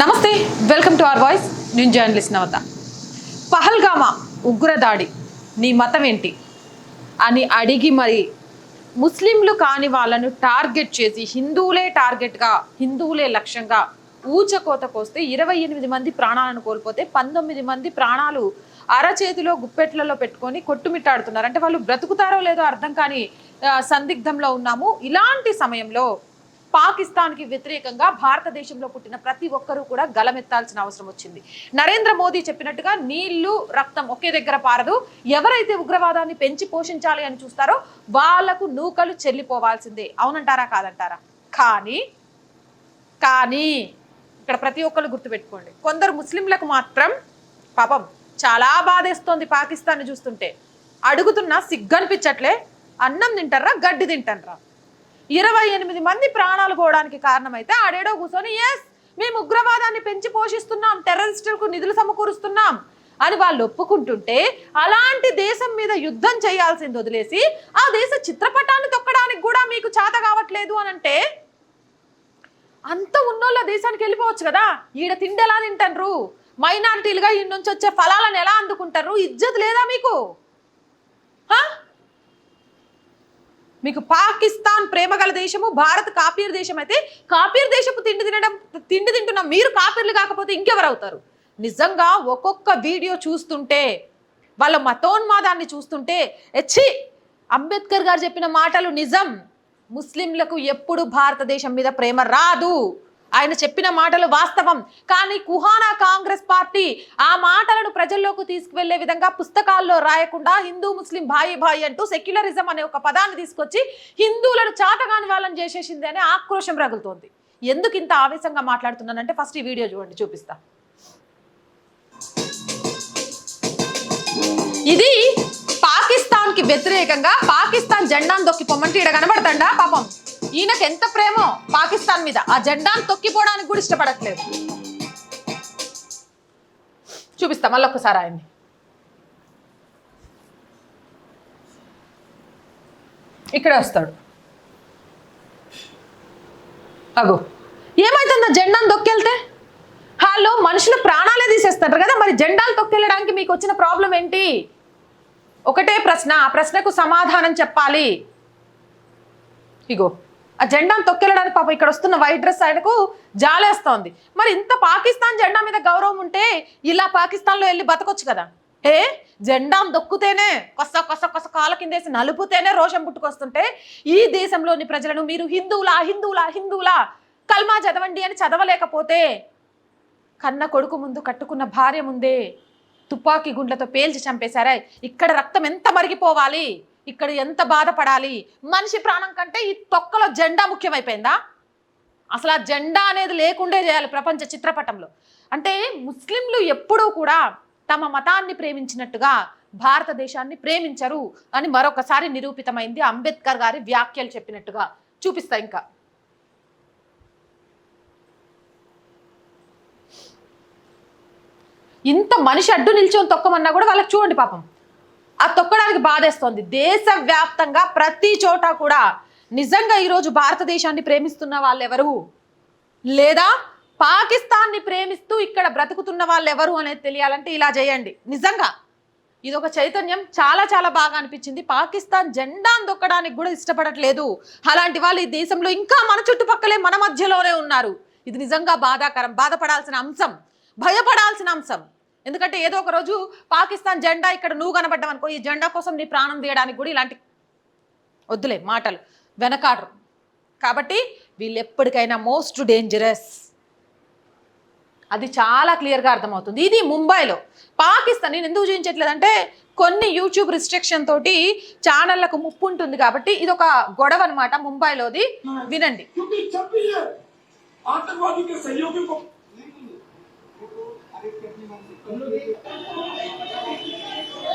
నమస్తే welcome to our voice. నేను journalist నవత. పహల్గామా ఉగ్రదాడి నీ మతం ఏంటి అని అడిగి మరి ముస్లింలు కాని వాళ్ళను టార్గెట్ చేసి హిందువులే టార్గెట్గా హిందువులే లక్ష్యంగా ఊచకోత కోస్తే ఇరవై ఎనిమిది మంది ప్రాణాలను కోల్పోతే పంతొమ్మిది మంది ప్రాణాలు అరచేతిలో గుప్పెట్లలో పెట్టుకొని కొట్టుమిట్టాడుతున్నారు. అంటే వాళ్ళు బ్రతుకుతారో లేదో అర్థం కాని సందిగ్ధంలో ఉన్నాము. ఇలాంటి సమయంలో పాకిస్తాన్కి వ్యతిరేకంగా భారతదేశంలో పుట్టిన ప్రతి ఒక్కరూ కూడా గలమెత్తాల్సిన అవసరం వచ్చింది. నరేంద్ర మోదీ చెప్పినట్టుగా నీళ్ళు రక్తం ఒకే దగ్గర పారదు. ఎవరైతే ఉగ్రవాదాన్ని పెంచి పోషించాలి అని చూస్తారో వాళ్ళకు నూకలు చెల్లిపోవాల్సిందే. అవునంటారా కాదంటారా? కానీ కానీ ఇక్కడ ప్రతి ఒక్కరు గుర్తుపెట్టుకోండి. కొందరు ముస్లింలకు మాత్రం పాపం చాలా బాధేస్తోంది పాకిస్తాన్ చూస్తుంటే. అడుగుతున్నా సిగ్గనిపించట్లే. అన్నం తింటారా గడ్డి తింటారా ఇరవై ఎనిమిది మంది ప్రాణాలు పోవడానికి కారణమైతే ఆడేడో కూర్చొని ఎస్ మేము ఉగ్రవాదాన్ని పెంచి పోషిస్తున్నాం టెర్రరిస్టులకు నిధులు సమకూరుస్తున్నాం అని వాళ్ళు ఒప్పుకుంటుంటే అలాంటి దేశం మీద యుద్ధం చేయాల్సింది వదిలేసి ఆ దేశ చిత్రపటాన్ని తొక్కడానికి కూడా మీకు చేత కావట్లేదు అని అంటే అంత ఉన్నోళ్ళ దేశానికి వెళ్ళిపోవచ్చు కదా ఈడ తిండి ఎలా తింటారు మైనారిటీలుగా ఈ నుంచి వచ్చే ఫలాలను ఎలా అందుకుంటారు ఇజ్జత్ లేదా మీకు? హా? మీకు పాకిస్తాన్ ప్రేమ గల దేశము భారత్ కాపీర్ దేశం అయితే కాపీర్ దేశపు తిండి తినడం తిండి తింటున్న మీరు కాపీర్లు కాకపోతే ఇంకెవరు అవుతారు నిజంగా ఒక్కొక్క వీడియో చూస్తుంటే వాళ్ళ మతోన్మాదాన్ని చూస్తుంటే ఎచ్చి అంబేద్కర్ గారు చెప్పిన మాటలు నిజం. ముస్లింలకు ఎప్పుడు భారతదేశం మీద ప్రేమ రాదు. ఆయన చెప్పిన మాటలు వాస్తవం. కానీ కుహానా కాంగ్రెస్ పార్టీ ఆ మాటలను ప్రజల్లోకి తీసుకువెళ్ళే విధంగా పుస్తకాల్లో రాయకుండా హిందూ ముస్లిం భాయి భాయి అంటూ సెక్యులరిజం అనే ఒక పదాన్ని తీసుకొచ్చి హిందువులను చాతగాని వాళ్ళని చేసేసింది అనే ఆక్రోశం రగులుతోంది. ఎందుకు ఇంత ఆవేశంగా మాట్లాడుతున్నానంటే ఫస్ట్ ఈ వీడియో చూడండి చూపిస్తా. ఇది పాకిస్తాన్కి వ్యతిరేకంగా పాకిస్తాన్ జెండాను దొక్కి పొమ్మంటే ఇక్కడ కనబడతాడా? పాపం. ఈయనకి ఎంత ప్రేమో పాకిస్తాన్ మీద. ఆ జెండాను తొక్కిపోవడానికి కూడా ఇష్టపడట్లేదు. చూపిస్తా మళ్ళీ ఒక్కసారి ఆయన్ని. ఇక్కడే వస్తాడు. అగో. ఏమైతుంది ఆ జెండాను తొక్కెళ్తే? వాళ్ళు మనుషుల ప్రాణాలే తీసేస్తారు కదా మరి జెండాలు తొక్కెళ్ళడానికి మీకు వచ్చిన ప్రాబ్లం ఏంటి? ఒకటే ప్రశ్న ఆ ప్రశ్నకు సమాధానం చెప్పాలి. ఇగో. ఆ జెండాను తొక్కెళ్ళడానికి పాపం ఇక్కడ వస్తున్న వైట్ డ్రెస్ ఆయనకు జాలేస్తోంది. మరి ఇంత పాకిస్తాన్ జెండా మీద గౌరవం ఉంటే ఇలా పాకిస్తాన్లో వెళ్ళి బతకొచ్చు కదా? ఏ? జెండాను దొక్కుతేనే కొస కొస కొస కాల కిందేసి నలుపుతేనే రోషం పుట్టుకొస్తుంటే ఈ దేశంలోని ప్రజలను మీరు హిందువులా హిందువులా హిందువులా కల్మా చదవండి అని చదవలేకపోతే కన్న కొడుకు ముందు కట్టుకున్న భార్య ముందే తుపాకీ గుండ్లతో పేల్చి చంపేశారా. ఇక్కడ రక్తం ఎంత మరిగిపోవాలి? ఇక్కడ ఎంత బాధపడాలి? మనిషి ప్రాణం కంటే ఈ తొక్కలో జెండా ముఖ్యమైపోయిందా? అసలు ఆ జెండా అనేది లేకుండే చేయాలి ప్రపంచ చిత్రపటంలో. అంటే ముస్లింలు ఎప్పుడూ కూడా తమ మతాన్ని ప్రేమించినట్టుగా భారతదేశాన్ని ప్రేమించరు అని మరొకసారి నిరూపితమైంది అంబేద్కర్ గారి వ్యాఖ్యలు చెప్పినట్టుగా. చూపిస్తా ఇంకా. ఇంత మనిషి అడ్డు నిల్చొని తొక్కమన్నా కూడా వాళ్ళకి చూడండి పాపం. ఆ తొక్కడానికి బాధేస్తోంది. దేశవ్యాప్తంగా ప్రతి చోట కూడా నిజంగా ఈరోజు భారతదేశాన్ని ప్రేమిస్తున్న వాళ్ళు ఎవరు లేదా పాకిస్తాన్ని ప్రేమిస్తూ ఇక్కడ బ్రతుకుతున్న వాళ్ళు ఎవరు అనేది తెలియాలంటే ఇలా చేయండి. నిజంగా ఇది ఒక చైతన్యం. చాలా చాలా బాగా అనిపించింది. పాకిస్తాన్ జెండాను దొక్కడానికి కూడా ఇష్టపడట్లేదు. అలాంటి వాళ్ళు ఈ దేశంలో ఇంకా మన చుట్టుపక్కలే మన మధ్యలోనే ఉన్నారు. ఇది నిజంగా బాధాకరం. బాధపడాల్సిన అంశం. భయపడాల్సిన అంశం. ఎందుకంటే ఏదో ఒక రోజు పాకిస్తాన్ జెండా ఇక్కడ నువ్వు కనబడ్డావు అనుకో ఈ జెండా కోసం నీ ప్రాణం తీయడానికి కూడా ఇలాంటి వద్దులే మాటలు వెనకాడరు. కాబట్టి వీళ్ళు ఎప్పటికైనా మోస్ట్ డేంజరస్. అది చాలా క్లియర్గా అర్థమవుతుంది. ఇది ముంబైలో. పాకిస్తాన్ నేను ఎందుకు చూపించట్లేదంటే కొన్ని యూట్యూబ్ రిస్ట్రిక్షన్ తోటి ఛానళ్ళకు ముప్పు ఉంటుంది కాబట్టి ఇది ఒక గొడవ అనమాట ముంబైలోది. వినండి.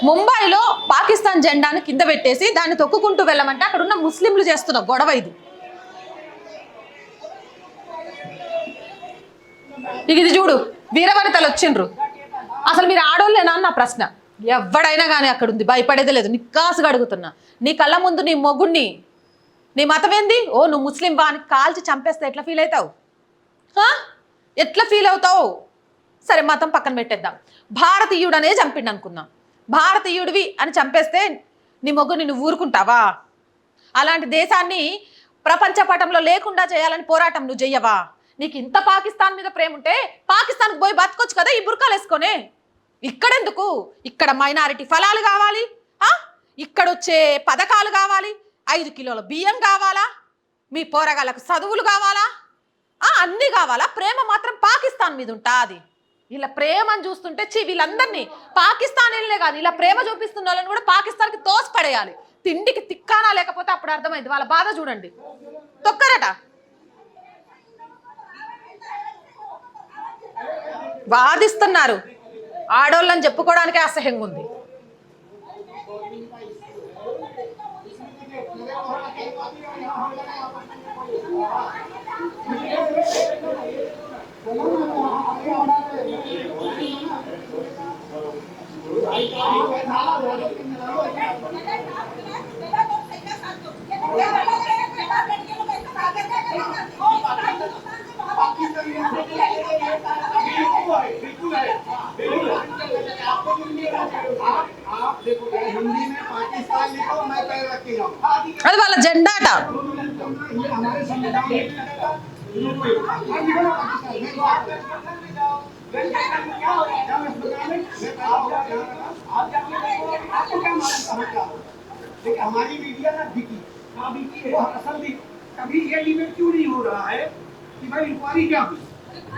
ముంబైలో పాకిస్తాన్ జెండాను కింద పెట్టేసి దాన్ని తొక్కుకుంటూ వెళ్ళమంటే అక్కడ ఉన్న ముస్లింలు చేస్తున్న గొడవ ఇది. ఇక ఇది చూడు వీరవనితలు వచ్చిండ్రు. అసలు మీరు ఆడోళ్ళేనా అని నా ప్రశ్న. ఎవడైనా కానీ అక్కడ ఉంది భయపడేదే లేదు. నిక్కాసుగా అడుగుతున్నా. నీ కళ్ళ ముందు నీ మొగుణ్ణి నీ మతం ఏంది ఓ నువ్వు ముస్లిం వా అని కాల్చి చంపేస్తే ఎట్లా ఫీల్ అవుతావు? ఎట్లా ఫీల్ అవుతావు? సరే మతం పక్కన పెట్టేద్దాం. భారతీయుడనే చంపిండు అనుకుందాం భారతీయుడివి అని చంపేస్తే నీ మొగ్గు నిన్ను ఊరుకుంటావా? అలాంటి దేశాన్ని ప్రపంచ పటంలో లేకుండా చేయాలని పోరాటం నువ్వు చెయ్యవా? నీకు ఇంత పాకిస్తాన్ మీద ప్రేమ ఉంటే పాకిస్తాన్కి పోయి బతకొచ్చు కదా ఈ బుర్కాలు వేసుకొని? ఇక్కడెందుకు? ఇక్కడ మైనారిటీ ఫలాలు కావాలి ఇక్కడ వచ్చే పథకాలు కావాలి ఐదు కిలోల బియ్యం కావాలా మీ పోరగాళ్ళకు చదువులు కావాలా? అన్నీ కావాలా? ప్రేమ మాత్రం పాకిస్తాన్ మీద ఉంటుంది. ఇలా ప్రేమని చూస్తుంటే చి వీళ్ళందరినీ పాకిస్తానీలే కానీ ఇలా ప్రేమ చూపిస్తున్న వాళ్ళని కూడా పాకిస్తాన్కి తోసిపడేయాలి. తిండికి తిక్కానా లేకపోతే అప్పుడు అర్థమైంది. వాళ్ళ బాధ చూడండి. తొక్కరట. వాదిస్తున్నారు. ఆడోళ్ళని చెప్పుకోవడానికే అసహ్యంగా ఉంది అది వాళ్ళ జెండాట हमारी मीडिया ना बिकी हाँ बिकी है। असल कभी ये लिमिट क्यों नहीं हो रहा है कि भाई इंक्वायरी क्या हुई?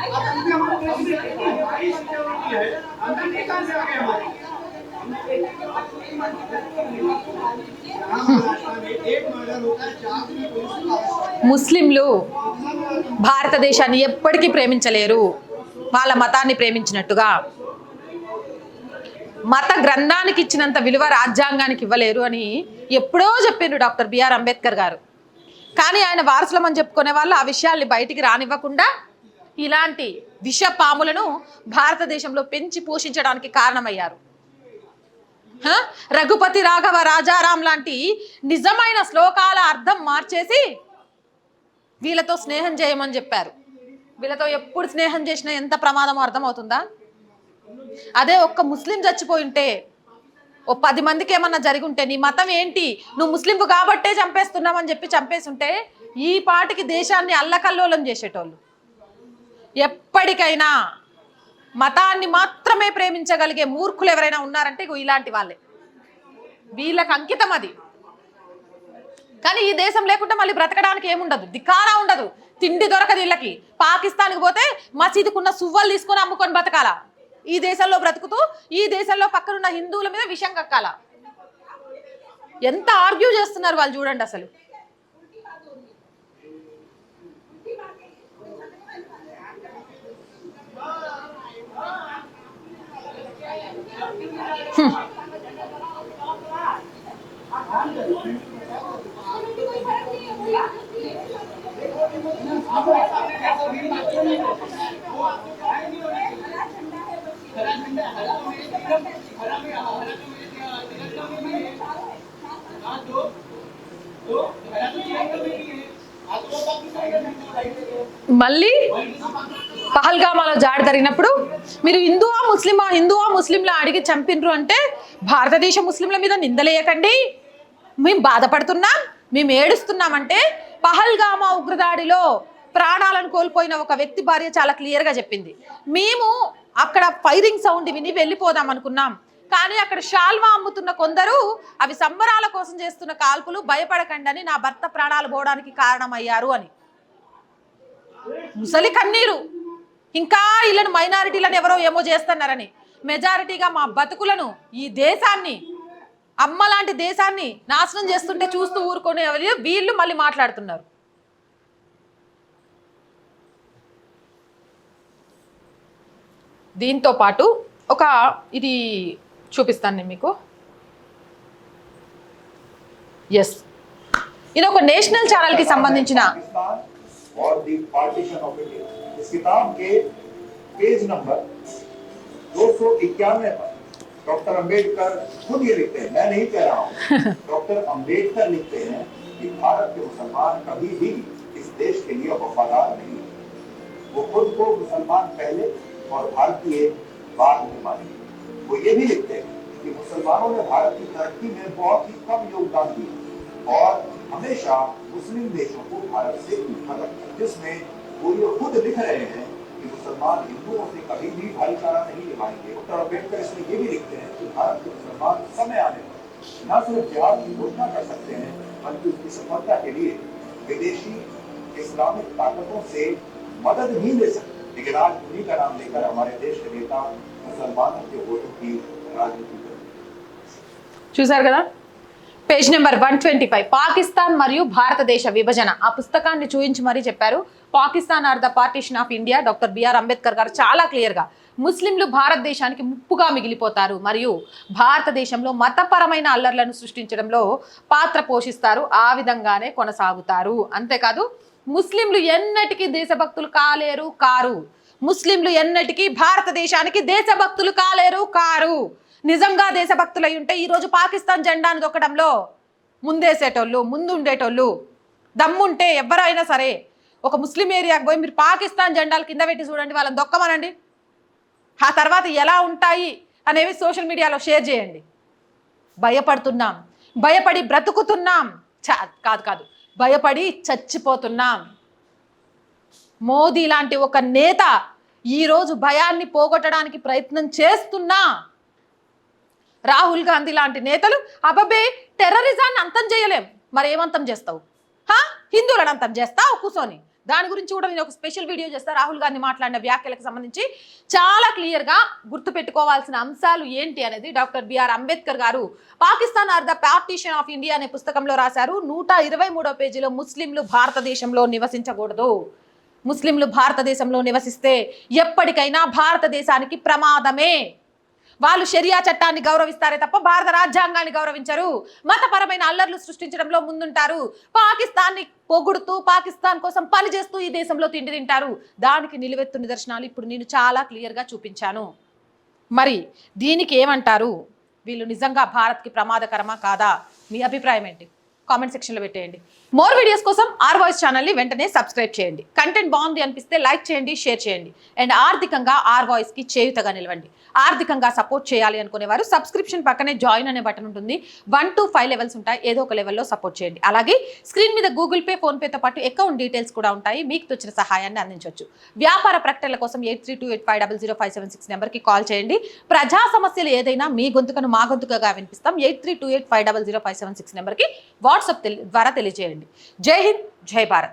अब हमारे इतनी है। अंदर नेता से आ गए हमारे ముస్లింలు భారతదేశాన్ని ఎప్పటికీ ప్రేమించలేరు. వాళ్ళ మతాన్ని ప్రేమించినట్టుగా. మత గ్రంథానికి ఇచ్చినంత విలువ రాజ్యాంగానికి ఇవ్వలేరు అని ఎప్పుడో చెప్పారు డాక్టర్ బిఆర్ అంబేద్కర్ గారు. కానీ ఆయన వారసులమని చెప్పుకునే వాళ్ళు ఆ విషయాల్ని బయటికి రానివ్వకుండా ఇలాంటి విష పాములను భారతదేశంలో పెంచి పోషించడానికి కారణమయ్యారు. రఘుపతి రాఘవ రాజారాం లాంటి నిజమైన శ్లోకాల అర్థం మార్చేసి వీళ్ళతో స్నేహం చేయమని చెప్పారు. వీళ్ళతో ఎప్పుడు స్నేహం చేసినా ఎంత ప్రమాదమో అర్థమవుతుందా? అదే ఒక్క ముస్లిం చచ్చిపోయి ఉంటే ఓ పది మందికి ఏమన్నా జరిగి ఉంటే నీ మతం ఏంటి? నువ్వు ముస్లింపు కాబట్టే చంపేస్తున్నామని చెప్పి చంపేసి ఉంటే ఈ పాటికి దేశాన్ని అల్లకల్లోలం చేసేటోళ్ళు. ఎప్పటికైనా మతాన్ని మాత్రమే ప్రేమించగలిగే మూర్ఖులు ఎవరైనా ఉన్నారంటే ఇగో ఇలాంటి వాళ్ళే. వీళ్ళకి అంకితం అది. కానీ ఈ దేశం లేకుండా మళ్ళీ బ్రతకడానికి ఏముండదు? దిక్కారా ఉండదు. తిండి దొరకదు వీళ్ళకి. పాకిస్తాన్కి పోతే మసీదుకున్న సువ్వలు తీసుకొని అమ్ముకొని బతకాల ఈ దేశంలో బ్రతుకుతూ ఈ దేశంలో పక్కనున్న హిందువుల మీద విషం కక్కాల? ఎంత ఆర్గ్యూ చేస్తున్నారు వాళ్ళు చూడండి అసలు. మళ్ళీ పహల్గామాలో జాడ జరిగినప్పుడు మీరు హిందువా ముస్లిమా హిందువా ముస్లింలా అడిగి చంపినరు అంటే భారతదేశ ముస్లింల మీద నిందలేయకండి మేము బాధపడుతున్నాం మేము ఏడుస్తున్నామంటే పహల్గామా ఉగ్రదాడిలో ప్రాణాలను కోల్పోయిన ఒక వ్యక్తి భార్య చాలా క్లియర్గా చెప్పింది. మేము అక్కడ ఫైరింగ్ సౌండ్ విని వెళ్ళిపోదాం అనుకున్నాం. కానీ అక్కడ షాల్వా అమ్ముతున్న కొందరు అవి సంబరాల కోసం చేస్తున్న కాల్పులు భయపడకండి అని నా భర్త ప్రాణాలు పోవడానికి కారణమయ్యారు అని. ముసలి కన్నీరు. ఇంకా వీళ్ళని మైనారిటీలను ఎవరో ఏమో చేస్తున్నారని. మెజారిటీగా మా బతుకులను ఈ దేశాన్ని అమ్మ లాంటి దేశాన్ని నాశనం చేస్తుంటే చూస్తూ ఊరుకునే వీళ్ళు మళ్ళీ మాట్లాడుతున్నారు. దీంతో పాటు ఒక ఇది చూపిస్తాను నేను మీకు. ఎస్ ఇది ఒక నేషనల్ ఛానల్కి సంబంధించిన इस किताब के पेज नंबर दो सौ इक्यानवे पर डॉक्टर अंबेडकर खुद ये लिखते हैं मैं नहीं कह रहा हूँ डॉक्टर अंबेडकर लिखते हैं कि भारत के मुसलमान कभी भी इस देश के लिए वफादार नहीं। वो खुद को मुसलमान पहले और भारतीय बाद में मानेंगे वो ये भी लिखते हैं कि मुसलमानों ने भारत की तरक्की में बहुत ही कम योगदान दिया और हमेशा मुस्लिम देशों को भारत से ऊपर रखा जिसमें वो ये खुद लिख रहे हैं कि मुसलमान हिंदुओं से कभी भी भाईचारा नहीं निभाएंगे डॉक्टर अम्बेडकर इसमें ये भी लिखते हैं कि भारत के मुसलमान समय आने पर न सिर्फ जिहाद की घोषणा कर सकते हैं बल्कि उसकी सफलता के लिए विदेशी इस्लामिक ताकतों से मदद भी ले सकते हैं लेकिन आज उन्हीं का नाम लेकर हमारे देश के नेता मुसलमानों के वोटों की राजनीति कर रहे हैं చూశారు కదా page number one twenty five Pakistan మరియు భారతదేశ విభజన ఆ పుస్తకాన్ని చూయించి మరీ చెప్పారు Pakistan or the partition of India. Doctor B R Ambedkar garu చాలా క్లియర్గా ముస్లింలు భారతదేశానికి ముప్పుగా మిగిలిపోతారు మరియు భారతదేశంలో మతపరమైన అల్లర్లను సృష్టించడంలో పాత్ర పోషిస్తారు. ఆ విధంగానే కొనసాగుతారు. అంతేకాదు ముస్లింలు ఎన్నటికీ దేశభక్తులు కాలేరు కారు. ముస్లింలు ఎన్నటికీ భారతదేశానికి దేశభక్తులు కాలేరు కారు. నిజంగా దేశభక్తులై ఉంటే ఈరోజు పాకిస్తాన్ జెండాను దొక్కడంలో ముందేసేటోళ్ళు ముందు ఉండేటోళ్ళు దమ్ముంటే ఎవరైనా సరే ఒక ముస్లిం ఏరియాకి పోయి మీరు పాకిస్తాన్ జెండాలు కింద పెట్టి చూడండి వాళ్ళని దొక్కమనండి. ఆ తర్వాత ఎలా ఉంటాయి అనేవి సోషల్ మీడియాలో షేర్ చేయండి. భయపడుతున్నాం భయపడి బ్రతుకుతున్నాం. కాదు కాదు భయపడి చచ్చిపోతున్నాం. మోదీ లాంటి ఒక నేత ఈరోజు భయాన్ని పోగొట్టడానికి ప్రయత్నం చేస్తున్నా. రాహుల్ గాంధీ లాంటి నేతలు అబబే టెర్రరిజాన్ని అంతం చేయలేం. మరి ఏమంతం చేస్తావు? హా? హిందువులను అంతం చేస్తావు? కూర్చొని దాని గురించి కూడా నేను ఒక స్పెషల్ వీడియో చేస్తాను రాహుల్ గాంధీ మాట్లాడిన వ్యాఖ్యలకు సంబంధించి చాలా క్లియర్గా గుర్తుపెట్టుకోవాల్సిన అంశాలు ఏంటి అనేది doctor B R Ambedkar garu Pakistan or the partition of India అనే పుస్తకంలో రాశారు. నూట ఇరవై మూడో పేజీలో ముస్లింలు భారతదేశంలో నివసించకూడదు. ముస్లింలు భారతదేశంలో నివసిస్తే ఎప్పటికైనా భారతదేశానికి ప్రమాదమే. వాళ్ళు షరియా చట్టాన్ని గౌరవిస్తారే తప్ప భారత రాజ్యాంగాన్ని గౌరవించరు. మతపరమైన అల్లర్లు సృష్టించడంలో ముందుంటారు. పాకిస్తాన్ని పొగుడుతూ పాకిస్తాన్ కోసం పనిచేస్తూ ఈ దేశంలో తిండి తింటారు. దానికి నిలువెత్తు నిదర్శనాలు ఇప్పుడు నేను చాలా క్లియర్గా చూపించాను. మరి దీనికి ఏమంటారు? వీళ్ళు నిజంగా భారత్కి ప్రమాదకరమా కాదా? మీ అభిప్రాయం ఏంటి? కామెంట్ సెక్షన్లో పెట్టేయండి. మోర్ వీడియోస్ కోసం ఆర్ వాయిస్ ఛానల్ని వెంటనే సబ్స్క్రైబ్ చేయండి. కంటెంట్ బాగుంది అనిపిస్తే లైక్ చేయండి షేర్ చేయండి. అండ్ ఆర్థికంగా ఆర్ వాయిస్కి చేయుతగా నిలవండి. ఆర్థికంగా సపోర్ట్ చేయాలి అనుకునేవారు సబ్స్క్రిప్షన్ పక్కనే జాయిన్ అనే బటన్ ఉంటుంది. వన్ టు ఫైవ్ లెవెల్స్ ఉంటాయి. ఏదో ఒక లెవెల్లో సపోర్ట్ చేయండి. అలాగే స్క్రీన్ మీద గూగుల్ పే ఫోన్పేతో పాటు అకౌంట్ డీటెయిల్స్ కూడా ఉంటాయి. మీకు తోచిన సహాయాన్ని అందించవచ్చు. వ్యాపార ప్రకటనల కోసం eight three two eight five double zero five seven six నెంబర్కి కాల్ చేయండి. ప్రజా సమస్యలు ఏదైనా మీ గొంతుకను మా గొంతుకగా వినిపిస్తాం. Eight three two eight five double zero five seven six నెంబర్కి వాట్సాప్ తెలి- ద్వారా తెలియజేయండి జై హింద్ జై భారత్